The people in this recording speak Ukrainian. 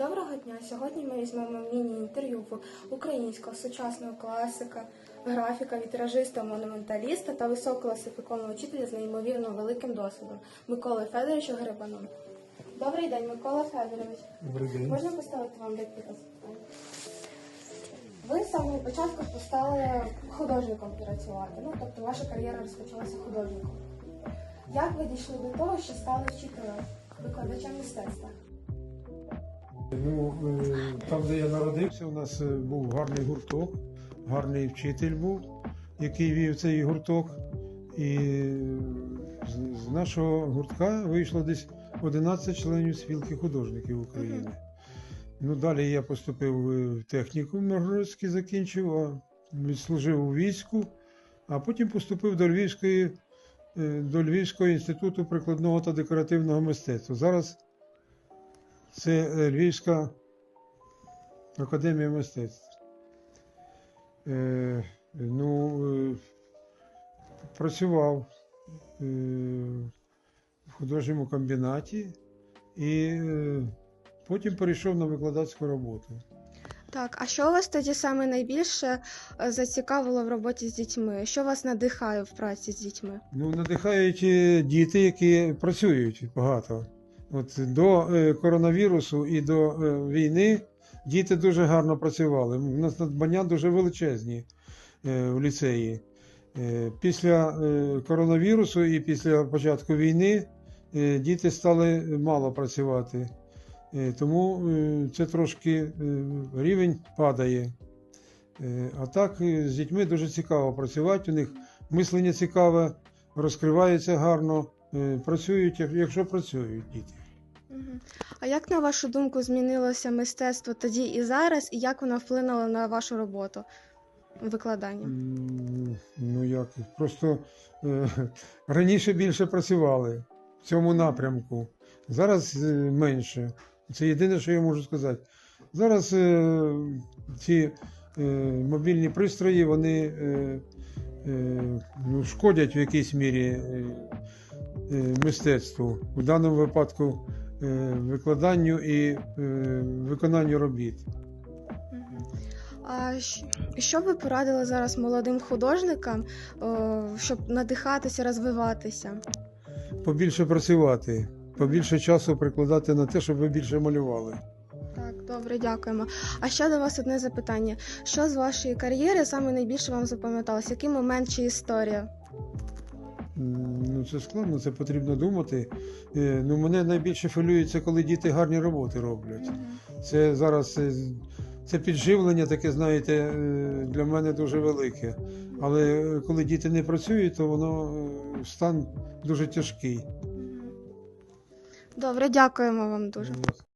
Доброго дня! Сьогодні ми візьмемо міні-інтерв'ю в українського сучасного класика, графіка, вітражиста, монументаліста та висококласифікованого вчителя з неймовірно великим досвідом Миколи Федоровича Грибаном. Добрий день, Микола Федорович. Добрий день. Можна поставити вам декілька запитань? Ви з самого початку стали художником працювати. Ну, тобто ваша кар'єра розпочалася художником. Як ви дійшли до того, що стали вчителем, викладачем мистецтва? Ну, е, там, де я народився, у нас е, був гарний гурток, гарний вчитель був, який вів цей гурток. І з, нашого гуртка вийшло десь 11 членів спілки художників України. Ну, далі я поступив е, в технікум Миргородський, закінчив, а відслужив у війську, а потім поступив до Львівської, до Львівського інституту прикладного та декоративного мистецтва. Зараз це е, Львівська академія мистецтв. Е, ну, е, працював е, в художньому комбінаті і е, потім перейшов на викладацьку роботу. Так, а що вас тоді саме найбільше е, зацікавило в роботі з дітьми? Що вас надихає в праці з дітьми? Ну, надихають е, діти, які працюють багато. От до е, коронавірусу і до е, війни діти дуже гарно працювали. У нас надбання дуже величезні е, в ліцеї. Після коронавірусу і після початку війни діти стали мало працювати. Тому це трошки рівень падає. А так з дітьми дуже цікаво працювати. У них мислення цікаве, розкривається гарно, працюють, якщо працюють діти. А як на вашу думку змінилося мистецтво тоді і зараз, і як воно вплинуло на вашу роботу викладання? Ну як, просто е, раніше більше працювали в цьому напрямку, зараз е, менше. Це єдине, що я можу сказати. Зараз е, ці е, мобільні пристрої вони е, е, ну, шкодять в якійсь мірі е, е, мистецтву, в даному випадку е, викладанню і е, виконанню робіт. А що ви порадили зараз молодим художникам, щоб надихатися, розвиватися? Побільше працювати, побільше часу прикладати на те, щоб ви більше малювали. Так, добре, дякуємо. А ще до вас одне запитання: що з вашої кар'єри саме найбільше вам запам'яталось? Який момент чи історія? Ну, це складно, це потрібно думати. Е, Ну, мене найбільше хвилюється, коли діти гарні роботи роблять. Це зараз е, це підживлення таке, знаєте, е, для мене дуже велике. Але коли діти не працюють, то воно стан дуже тяжкий. Добре, дякуємо вам дуже. Ну,